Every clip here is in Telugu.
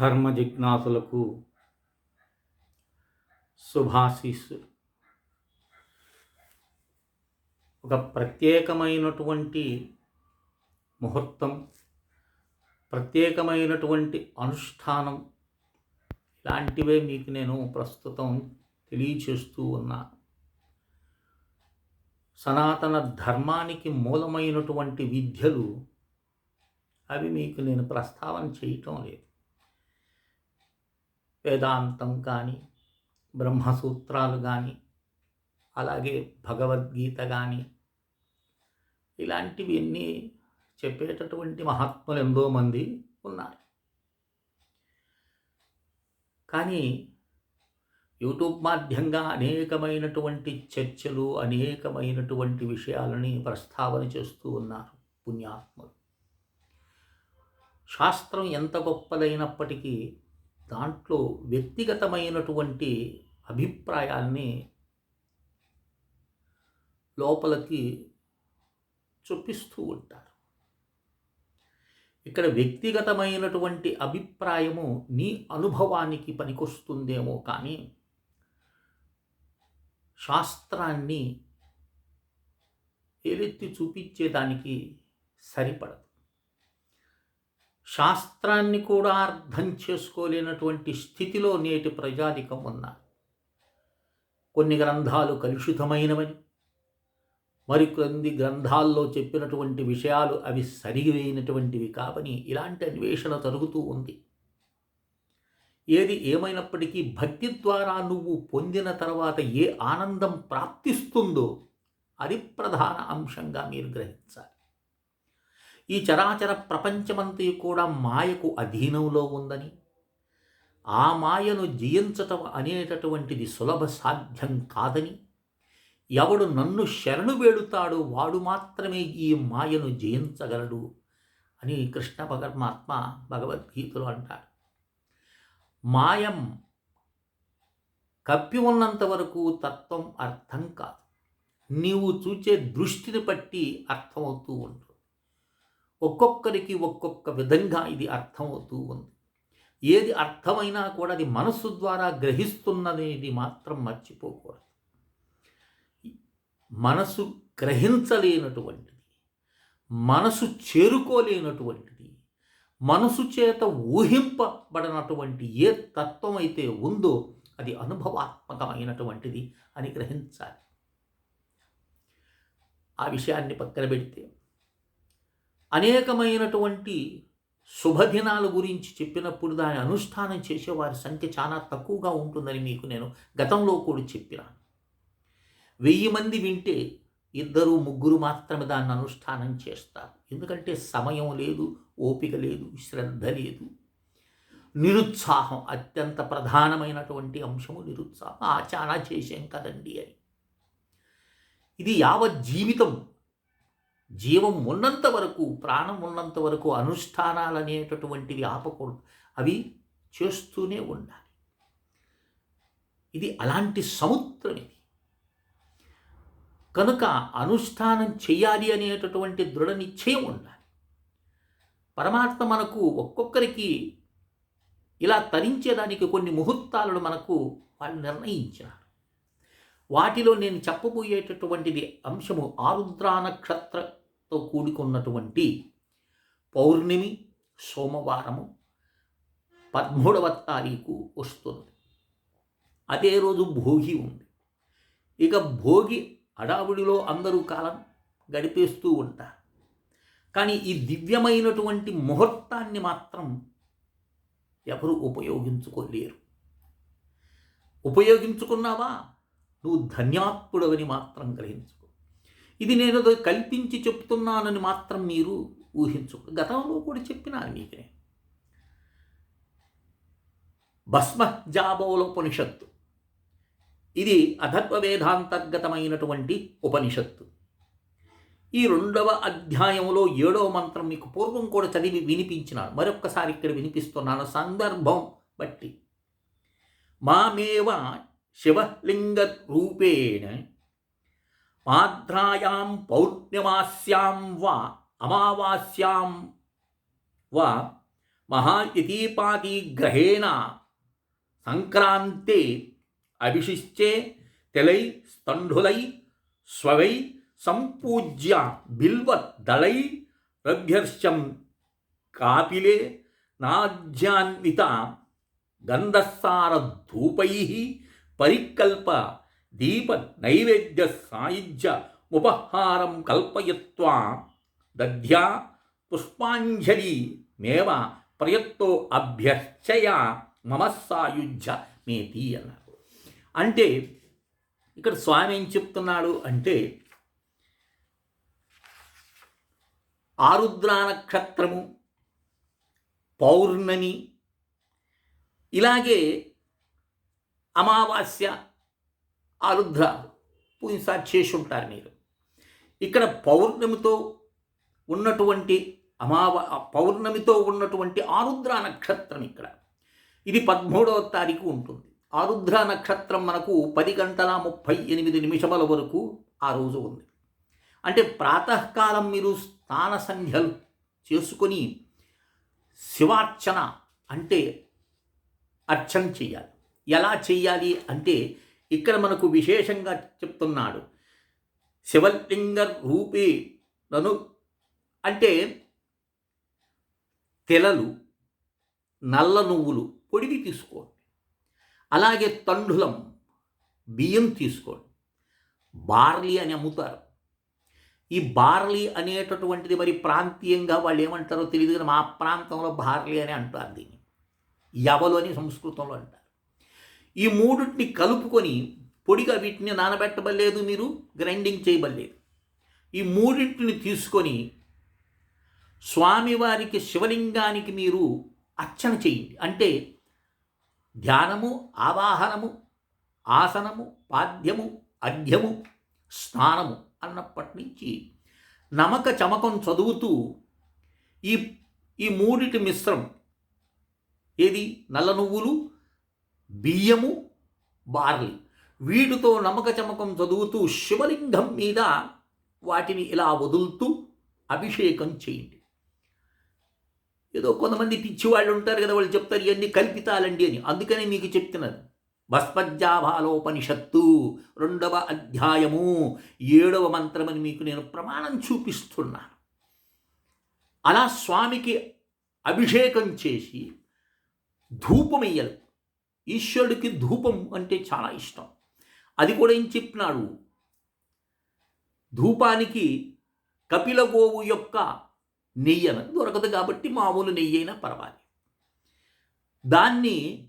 ధర్మ జిజ్ఞాసులకు శుభాశీస్సులు ఒక ప్రత్యేకమైనటువంటి ముహూర్తం ప్రత్యేకమైనటువంటి అనుష్ఠానం ఇలాంటివే మీకు నేను ప్రస్తుతం తెలియచేస్తూ ఉన్నాను సనాతన ధర్మానికి మూలమైనటువంటి విద్యలు అవి మీకు నేను ప్రస్తావన చేయటం లేదు. వేదాంతం కానీ బ్రహ్మసూత్రాలు కానీ అలాగే భగవద్గీత కానీ ఇలాంటివి అన్నీ చెప్పేటటువంటి మహాత్ములు ఎంతో మంది ఉన్నారు. కానీ యూట్యూబ్ మాధ్యంగా అనేకమైనటువంటి చర్చలు అనేకమైనటువంటి విషయాలని ప్రస్తావన చేస్తూ ఉన్నారు పుణ్యాత్ములు. శాస్త్రం ఎంత గొప్పదైనప్పటికీ దాంట్లో వ్యక్తిగతమైనటువంటి అభిప్రాయాల్ని లోపలికి చొప్పిస్తూ ఉంటారు. ఇక్కడ వ్యక్తిగతమైనటువంటి అభిప్రాయము నీ అనుభవానికి పనికొస్తుందేమో కానీ శాస్త్రాన్ని ఏలెత్తి చూపించేదానికి సరిపడదు. శాస్త్రాన్ని కూడా అర్థం చేసుకోలేనటువంటి స్థితిలో నేటి ప్రజాధికం ఉన్నారు కొన్ని గ్రంథాలు కలుషితమైనవని మరికొన్ని గ్రంథాల్లో చెప్పినటువంటి విషయాలు అవి సరిగివైనటువంటివి కావని ఇలాంటి అన్వేషణ జరుగుతూ ఉంది. ఏది ఏమైనప్పటికీ భక్తి ద్వారా నువ్వు పొందిన తర్వాత ఏ ఆనందం ప్రాప్తిస్తుందో అది ప్రధాన అంశంగా మీరు గ్రహించాలి. ఈ చరాచర ప్రపంచమంతా కూడా మాయకు అధీనంలో ఉందని ఆ మాయను జయించటం అనేటటువంటిది సులభ సాధ్యం కాదని ఎవడు నన్ను శరణు వేడుతాడో వాడు మాత్రమే ఈ మాయను జయించగలడు అని కృష్ణ పరమాత్మ భగవద్గీతలో అంటాడు మాయం కప్పి ఉన్నంత వరకు తత్వం అర్థం కాదు. నీవు చూచే దృష్టిని బట్టి అర్థమవుతూ ఉంటుంది ఒక్కొక్కరికి ఒక్కొక్క విధంగా ఇది అర్థమవుతూ ఉంది. ఏది అర్థమైనా కూడా అది మనస్సు ద్వారా గ్రహిస్తున్నది మాత్రం మర్చిపోకూడదు. మనసు గ్రహించలేనటువంటిది మనసు చేరుకోలేనటువంటిది మనసు చేత ఊహింపబడినటువంటి ఏ తత్వం అయితే ఉందో అది అనుభవాత్మకమైనటువంటిది అని గ్రహించాలి. ఆ విషయాన్ని పక్కన పెడితే అనేకమైనటువంటి శుభదినాల గురించి చెప్పినప్పుడు దాని అనుష్ఠానం చేసేవారి సంఖ్య చాలా తక్కువగా ఉంటుందని మీకు నేను గతంలో కూడా చెప్పినాను. వెయ్యి మంది వింటే ఇద్దరు ముగ్గురు మాత్రమే దాన్ని అనుష్ఠానం చేస్తారు. ఎందుకంటే సమయం లేదు ఓపిక లేదు శ్రద్ధ లేదు. నిరుత్సాహం అత్యంత ప్రధానమైనటువంటి అంశము నిరుత్సాహం. ఆ చాలా చేసాం కదండి అని ఇది యావత్ జీవితం జీవం ఉన్నంత వరకు ప్రాణం ఉన్నంత వరకు అనుష్ఠానాలు అనేటటువంటివి ఆపకూడదు. అవి చేస్తూనే ఉండాలి. ఇది అలాంటి సముద్రం ఇది. కనుక అనుష్ఠానం చేయాలి అనేటటువంటి దృఢ నిశ్చయం ఉండాలి. పరమాత్మ మనకు ఒక్కొక్కరికి ఇలా తరించేదానికి కొన్ని ముహూర్తాలను మనకు వాళ్ళు నిర్ణయించారు. వాటిలో నేను చెప్పబోయేటటువంటిది అంశము ఆరుద్రా తో కూడుకున్నటువంటి పౌర్ణమి సోమవారము పదమూడవ తారీఖు వస్తుంది. అదే రోజు భోగి ఉంది. ఇక భోగి హడావుడిలో అందరూ కాలం గడిపేస్తూ ఉంటారు. కానీ ఈ దివ్యమైనటువంటి ముహూర్తాన్ని మాత్రం ఎవరు ఉపయోగించుకోలేరు. ఉపయోగించుకున్నావా? నువ్వు ధన్యాత్ముడవని మాత్రం గ్రహించుకో ఇది నేను కల్పించి చెప్తున్నానని మాత్రం మీరు ఊహించుకో గతంలో కూడా చెప్పినాను మీకే భస్మ జాబోలోపనిషత్తు ఇది అధర్వ వేదాంతర్గతమైనటువంటి ఉపనిషత్తు. ఈ రెండవ అధ్యాయంలో ఏడవ మంత్రం మీకు పూర్వం కూడా చదివి వినిపించినాను. మరొక్కసారి ఇక్కడ వినిపిస్తున్నాను. సందర్భం బట్టి. మామేవ శివలింగ రూపేణ आद्रायां पौर्णिमास्यां वा अमावास्यां वा महायतीपादिग्रहेण सङ्क्रान्ते अभिशिष्टे तिलैः स्तण्डुलैः स्वगैः सम्पूज्य बिल्वदलैः रघ्यर्षं कापिले नाज्यान्विता गन्धस्सारधूपैः परिकल्प దీప నైవేద్య సాయుజ్య ఉపహారం కల్పయత్వా దధ్యా పుష్పాంజలి మేవ ప్రయత్తో అభ్యర్చయ మమ సాయుధ్య మేతి అన్నారు. అంటే ఇక్కడ స్వామి ఏం చెప్తున్నాడు అంటే ఆరుద్రా నక్షత్రము పౌర్ణమి ఇలాగే అమావాస్య ఆరుద్ర పూజ చేసి ఉంటారు మీరు. ఇక్కడ పౌర్ణమితో ఉన్నటువంటి అమావ పౌర్ణమితో ఉన్నటువంటి ఆరుద్ర నక్షత్రం ఇక్కడ. ఇది పదమూడవ తారీఖు ఉంటుంది. ఆరుద్ర నక్షత్రం మనకు పది గంటల ముప్పై ఎనిమిది నిమిషముల వరకు ఆ రోజు ఉంది. అంటే ప్రాతకాలం మీరు స్నాన సంధ్యలు చేసుకొని శివార్చన అంటే అర్చన చేయాలి. ఎలా చేయాలి అంటే ఇక్కడ మనకు విశేషంగా చెప్తున్నాడు. శివలింగ రూపే నను అంటే తెలలు నల్ల నువ్వులు పొడివి తీసుకోండి. అలాగే తండ్రులం బియ్యం తీసుకోండి. బార్లీ అని అమ్ముతారు. ఈ బార్లీ అనేటటువంటిది మరి ప్రాంతీయంగా వాళ్ళు ఏమంటారో తెలియదు కానీ మా ప్రాంతంలో బార్లీ అని అంటారు దీన్ని. యవలు అని సంస్కృతంలో అంటారు. ఈ మూడింటిని కలుపుకొని పొడిగా వీటిని నానబెట్టబడలేదు మీరు గ్రైండింగ్ చేయబడలేదు. ఈ మూడింటిని తీసుకొని స్వామివారికి శివలింగానికి మీరు అర్చన చేయండి. అంటే ధ్యానము ఆవాహనము ఆసనము పాద్యము అర్ఘ్యము స్నానము అన్నప్పటి నుంచి నమక చమకం చదువుతూ ఈ ఈ మూడిటి మిశ్రం ఏది? నల్ల నువ్వులు బియ్యము బార్లీ. వీటితో నమకచమకం చదువుతూ శివలింగం మీద వాటిని ఇలా వదులుతూ అభిషేకం చేయండి. ఏదో కొంతమంది పిచ్చివాళ్ళు ఉంటారు కదా వాళ్ళు చెప్తారు ఇవన్నీ కల్పితాలండి అని. అందుకనే మీకు చెప్తున్నారు భస్మజ్జాభాలోపనిషత్తు రెండవ అధ్యాయము ఏడవ మంత్రమని మీకు నేను ప్రమాణం చూపిస్తున్నాను. అలా స్వామికి అభిషేకం చేసి ధూపమెయ్యలు ఈశ్వరుడికి ధూపం అంటే చాలా ఇష్టం. అది కూడా ఏం చెప్పినాడు? ధూపానికి కపిల గోవు యొక్క నెయ్యన దొరకదు కాబట్టి మామూలు నెయ్యి అయినా పర్వాలి దాన్ని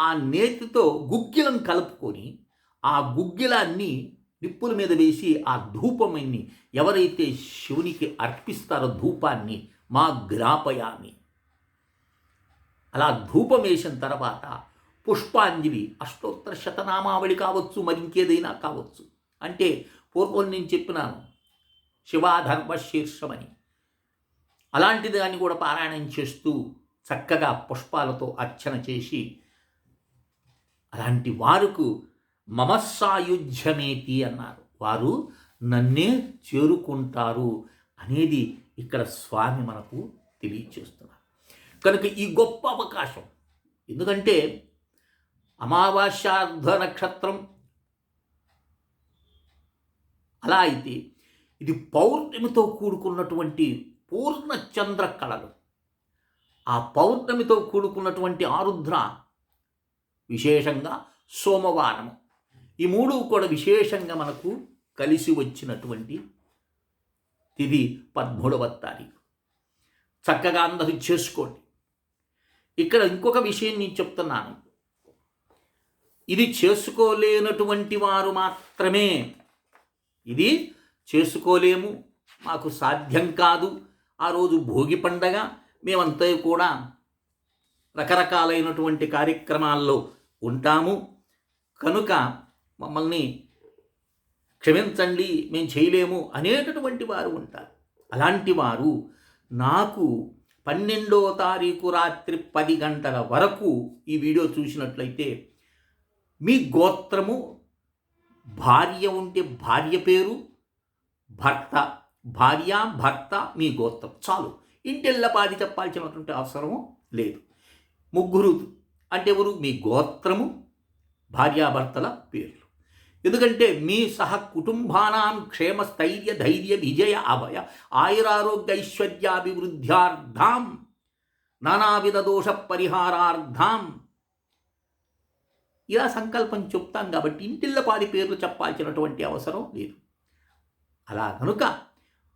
ఆ నేతితో గుగ్గిలం కలుపుకొని ఆ గుగ్గిలాన్ని నిప్పుల మీద వేసి ఆ ధూపమని ఎవరైతే శివునికి అర్పిస్తారో ధూపాన్ని మా గ్రాపయామి. అలా ధూపం వేసిన తర్వాత పుష్పాంజలి అష్టోత్తర శతనామావళి కావచ్చు మరి ఇంకేదైనా కావచ్చు. అంటే పూర్వం నేను చెప్పినాను శివాధర్మ శీర్షమని. అలాంటి దాన్ని కూడా పారాయణం చేస్తూ చక్కగా పుష్పాలతో అర్చన చేసి అలాంటి వారుకు మమస్సాయుధ్యమేతి అన్నారు. వారు నన్నే చేరుకుంటారు అనేది ఇక్కడ స్వామి మనకు తెలియచేస్తున్నారు. కనుక ఈ గొప్ప అవకాశం. ఎందుకంటే అమావాస్యార్ధ నక్షత్రం అలా అయితే ఇది పౌర్ణమితో కూడుకున్నటువంటి పూర్ణ చంద్ర కళలు. ఆ పౌర్ణమితో కూడుకున్నటువంటి ఆరుద్ర విశేషంగా సోమవారము. ఈ మూడు కూడా విశేషంగా మనకు కలిసి వచ్చినటువంటి తిది పదమూడవ తారీఖు. చక్కగా అందరూ చేసుకోండి. ఇక్కడ ఇంకొక విషయం నేను చెప్తున్నాను. ఇది చేసుకోలేనటువంటి వారు మాత్రమే. ఇది చేసుకోలేము మాకు సాధ్యం కాదు. ఆ రోజు భోగి పండగ మేమంతా కూడా రకరకాలైనటువంటి కార్యక్రమాల్లో ఉంటాము. కనుక మమ్మల్ని క్షమించండి మేము చేయలేము అనేటటువంటి వారు ఉంటారు. అలాంటి వారు నాకు పన్నెండో తారీఖు రాత్రి పది గంటల వరకు ఈ వీడియో చూసినట్లయితే మీ గోత్రము భార్య ఉంటే భార్య పేరు భర్త భార్య భర్త మీ గోత్రం. చాలు. ఇంటిల్లపాది చెప్పాల్సినటువంటి అవసరము లేదు. ముగ్గురు అంటే ఎవరు? మీ గోత్రము భార్యాభర్తల పేర్లు. ఎందుకంటే మీ సహ కుటుంబానాం క్షేమ స్థైర్య ధైర్య విజయ అభయ ఆయురారోగ్య ఐశ్వర్యాభివృద్ధ్యార్థాం నానావిధ దోష పరిహారార్థాం ఇలా సంకల్పం చెప్తాం కాబట్టి ఇంటిల్లపాది పేర్లు చెప్పాల్సినటువంటి అవసరం లేదు. అలా కనుక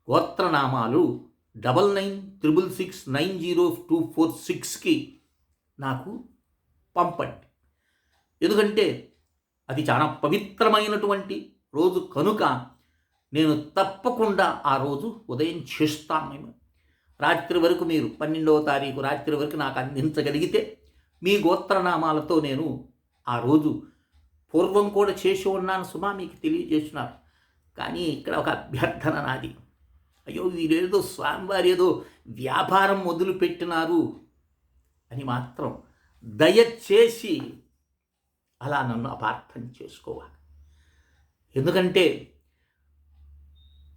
గోత్రనామాలు double nine triple six nine zero two four సిక్స్కి నాకు పంపండి. ఎందుకంటే అది చాలా పవిత్రమైనటువంటి రోజు కనుక నేను తప్పకుండా ఆ రోజు ఉదయం చేస్తాను మేము రాత్రి వరకు మీరు పన్నెండవ తారీఖు రాత్రి వరకు నాకు అందించగలిగితే మీ గోత్రనామాలతో నేను ఆ రోజు పూర్వం కూడా చేసి ఉన్నాను సుమా మీకు తెలియజేస్తున్నారు. కానీ ఇక్కడ ఒక అభ్యర్థన నాది. అయ్యో వీరేదో స్వామివారు ఏదో వ్యాపారం మొదలుపెట్టినారు అని మాత్రం దయచేసి అలా నన్ను అపార్థం చేసుకోవాలి. ఎందుకంటే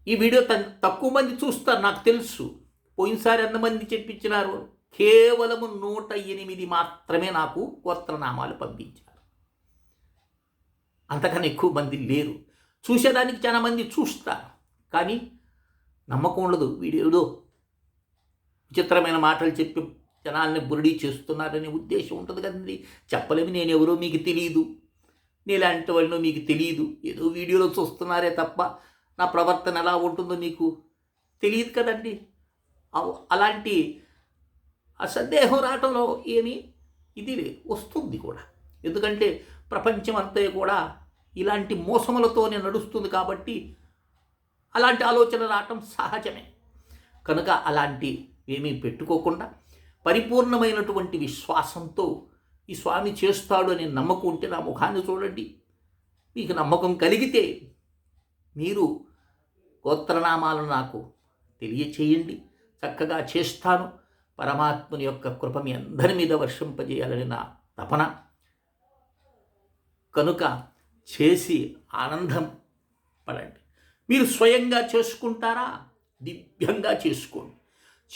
ఈ వీడియో తక్కువ మంది చూస్తారు నాకు తెలుసు. పోయినసారి ఎంతమంది చెప్పించినారు? కేవలము నూట ఎనిమిది మాత్రమే నాకు గోత్రనామాలు పంపించారు. అంతకన్నా ఎక్కువ మంది లేరు. చూసేదానికి చాలా మంది చూస్తారు. కానీ నమ్మకం ఉండదు వీడియోలో. విచిత్రమైన మాటలు చెప్పి జనాల్ని బురిడి చేస్తున్నారనే ఉద్దేశం ఉంటుంది కదండి. చెప్పలేము నేను ఎవరో మీకు తెలియదు నేలాంటి వాళ్ళనో మీకు తెలియదు ఏదో వీడియోలో చూస్తున్నారే తప్ప నా ప్రవర్తన ఎలా ఉంటుందో మీకు తెలియదు కదండి. అలాంటి ఆ సందేహం రావటంలో ఏమీ ఇది వస్తుంది కూడా. ఎందుకంటే ప్రపంచమంతా కూడా ఇలాంటి మోసములతోనే నడుస్తుంది కాబట్టి అలాంటి ఆలోచన రావటం సహజమే. కనుక అలాంటి ఏమీ పెట్టుకోకుండా పరిపూర్ణమైనటువంటి విశ్వాసంతో ఈ స్వామి చేస్తాడు అనే నమ్మకం ఉంటే నా ముఖాన్ని చూడండి. మీకు నమ్మకం కలిగితే మీరు గోత్రనామాలను నాకు తెలియచేయండి. చక్కగా చేస్తాను. పరమాత్మని యొక్క కృప మీ అందరి మీద వర్షింపజేయాలని నా తపన. కనుక చేసి ఆనందం పడండి. మీరు స్వయంగా చేసుకుంటారా? దివ్యంగా చేసుకోండి.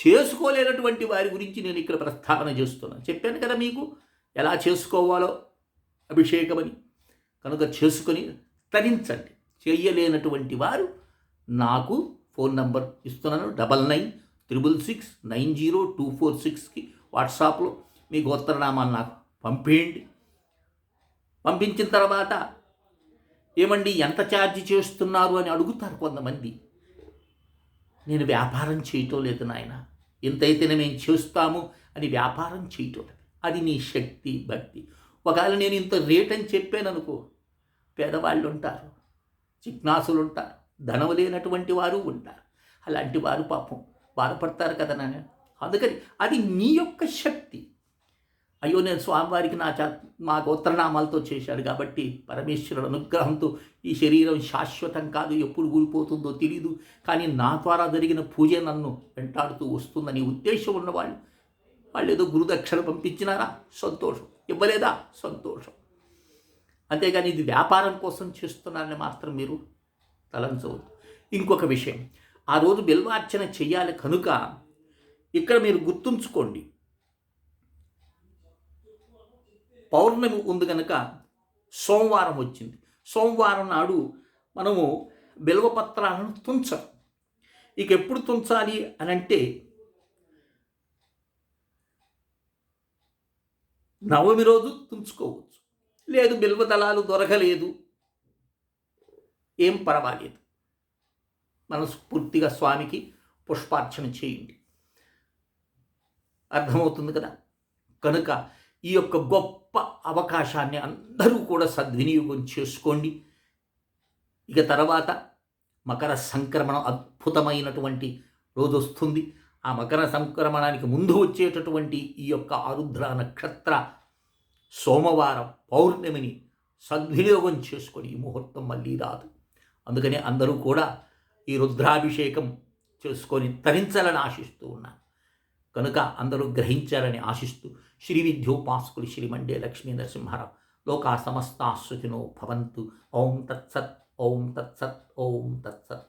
చేసుకోలేనటువంటి వారి గురించి నేను ఇక్కడ ప్రస్తావన చేస్తున్నాను. చెప్పాను కదా మీకు ఎలా చేసుకోవాలో అభిషేకమని. కనుక చేసుకొని తరించండి. చేయలేనటువంటి వారు నాకు ఫోన్ నంబర్ ఇస్తున్నాను. Double nine triple six nine zero two four సిక్స్కి వాట్సాప్లో మీ గోత్రనామాలు నాకు పంపేయండి. పంపించిన తర్వాత ఏమండి ఎంత ఛార్జ్ చేస్తున్నారు అని అడుగుతారు కొంతమంది. నేను వ్యాపారం చేయటం లేదు నాయన. ఇంతైతేనే మేము చేస్తాము అని వ్యాపారం చేయటం లేదు. అది నీ శక్తి భక్తి. ఒకవేళ నేను ఇంత రేట్ అని చెప్పాను అనుకో పేదవాళ్ళు ఉంటారు జిజ్ఞాసులు ఉంటారు ధనము లేనటువంటి వారు ఉంటారు. అలాంటి వారు పాపం బాధపడతారు కదా నాన్న అందుకని అది నీ యొక్క శక్తి. అయ్యో నేను స్వామివారికి నా చ మా గోత్రనామాలతో చేశాడు కాబట్టి పరమేశ్వరుడు అనుగ్రహంతో ఈ శరీరం శాశ్వతం కాదు ఎప్పుడు ఊడిపోతుందో తెలియదు కానీ నా ద్వారా జరిగిన పూజ నన్ను వెంటాడుతూ వస్తుందని ఉద్దేశం ఉన్నవాళ్ళు. వాళ్ళు ఏదో గురుదక్షిణ పంపించినారా? సంతోషం. ఇవ్వలేదా? సంతోషం. అంతేగాని ఇది వ్యాపారం కోసం చేస్తున్నారని మాత్రం మీరు తలంచవద్దు. ఇంకొక విషయం. ఆ రోజు బిల్వార్చన చేయాలి కనుక ఇక్కడ మీరు గుర్తుంచుకోండి. పౌర్ణమి ఉంది కనుక సోమవారం వచ్చింది. సోమవారం నాడు మనము బిల్వపత్రాలను తుంచాలి ఇక ఎప్పుడు తుంచాలి అని అంటే నవమి రోజు తుంచుకోవచ్చు. లేదు బిల్వదళాలు దొరకలేదు. ఏం పర్వాలేదు. మనస్ఫూర్తిగా స్వామికి పుష్పార్చన చేయండి. అర్థమవుతుంది కదా? కనుక ఈ యొక్క గొప్ప అవకాశాన్ని అందరూ కూడా సద్వినియోగం చేసుకోండి. ఇక తర్వాత మకర సంక్రమణం అద్భుతమైనటువంటి రోజు వస్తుంది. ఆ మకర సంక్రమణానికి ముందు వచ్చేటటువంటి ఈ యొక్క ఆరుద్ర నక్షత్ర సోమవారం పౌర్ణమిని సద్వినియోగం చేసుకొని ఈ ముహూర్తం మళ్ళీ రాదు. అందుకని అందరూ కూడా ఈ రుద్రాభిషేకం చేసుకొని తరించాలని ఆశిస్తూ ఉన్నాను. కనుక అందరూ గ్రహించాలని ఆశిస్తూ శ్రీ విద్యోపాసకులు శ్రీమండే లక్ష్మీ నరసింహారావు. లోకా సమస్తాశ్రుతినో భవంతు. ఓం తత్సత్ ఓం తత్సత్ ఓం తత్సత్.